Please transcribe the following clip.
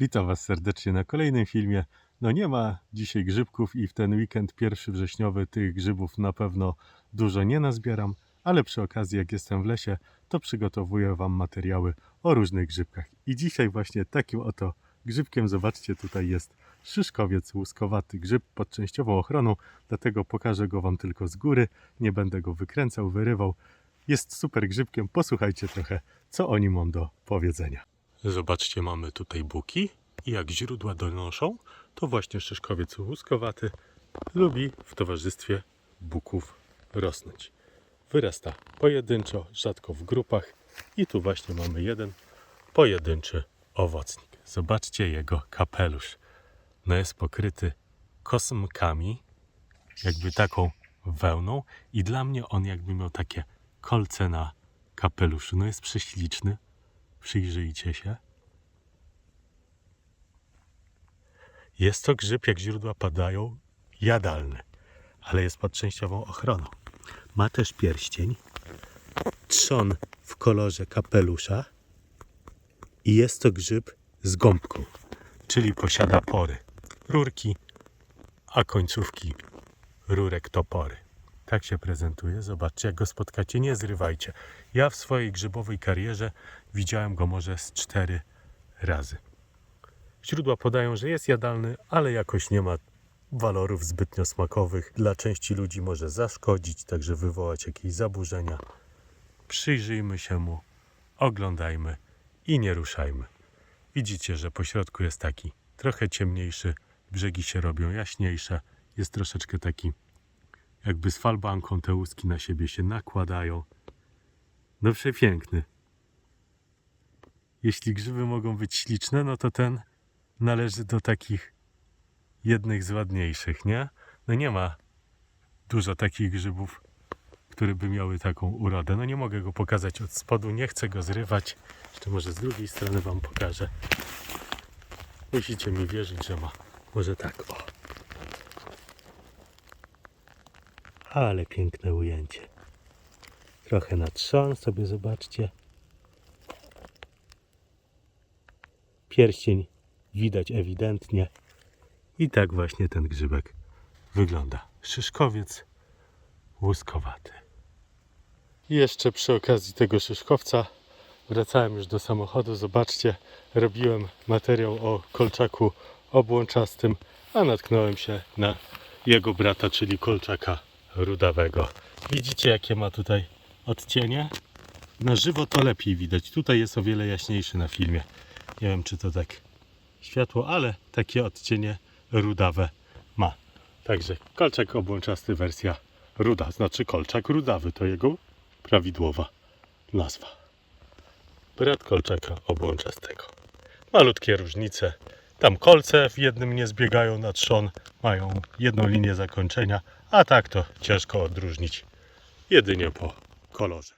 Witam Was serdecznie na kolejnym filmie. No nie ma dzisiaj grzybków i w ten weekend pierwszy wrześniowy tych grzybów na pewno dużo nie nazbieram, ale przy okazji jak jestem w lesie, to przygotowuję Wam materiały o różnych grzybkach. I dzisiaj właśnie takim oto grzybkiem, zobaczcie, tutaj jest szyszkowiec łuskowaty, grzyb pod częściową ochroną, dlatego pokażę go Wam tylko z góry, nie będę go wykręcał, wyrywał. Jest super grzybkiem, posłuchajcie trochę, co o nim mam do powiedzenia. Zobaczcie, mamy tutaj buki i jak źródła donoszą, to właśnie szyszkowiec łuskowaty lubi w towarzystwie buków rosnąć. Wyrasta pojedynczo, rzadko w grupach i tu właśnie mamy jeden pojedynczy owocnik. Zobaczcie jego kapelusz. No jest pokryty kosmkami, jakby taką wełną i dla mnie on jakby miał takie kolce na kapeluszu. No jest prześliczny. Przyjrzyjcie się. Jest to grzyb, jak źródła padają, jadalny, ale jest pod częściową ochroną. Ma też pierścień, trzon w kolorze kapelusza i jest to grzyb z gąbką, czyli posiada pory, rurki, a końcówki rurek topory. Tak się prezentuje. Zobaczcie, jak go spotkacie, nie zrywajcie. Ja w swojej grzybowej karierze widziałem go może z cztery razy. Źródła podają, że jest jadalny, ale jakoś nie ma walorów zbytnio smakowych. Dla części ludzi może zaszkodzić, także wywołać jakieś zaburzenia. Przyjrzyjmy się mu, oglądajmy i nie ruszajmy. Widzicie, że po środku jest taki trochę ciemniejszy, brzegi się robią jaśniejsze, jest troszeczkę taki jakby z falbanką te łuski na siebie się nakładają. No przepiękny. Jeśli grzyby mogą być śliczne, no to ten należy do takich jednych z ładniejszych, nie? No nie ma dużo takich grzybów, które by miały taką urodę. No nie mogę go pokazać od spodu, nie chcę go zrywać. Jeszcze może z drugiej strony wam pokażę. Musicie mi wierzyć, że ma. Może tak, o. Ale piękne ujęcie. Trochę na trzon sobie zobaczcie. Pierścień widać ewidentnie. I tak właśnie ten grzybek wygląda. Szyszkowiec łuskowaty. I jeszcze przy okazji tego szyszkowca wracałem już do samochodu. Zobaczcie, robiłem materiał o kolczaku obłączastym, a natknąłem się na jego brata, czyli kolczaka rudawego. Widzicie, jakie ma tutaj odcienie? Na żywo to lepiej widać. Tutaj jest o wiele jaśniejszy na filmie. Nie wiem, czy to tak światło, ale takie odcienie rudawe ma. Także kolczak obłączasty wersja ruda, znaczy kolczak rudawy, to jego prawidłowa nazwa. Brat kolczaka obłączastego. Malutkie różnice. Tam kolce w jednym nie zbiegają na trzon, mają jedną linię zakończenia, a tak to ciężko odróżnić jedynie po kolorze.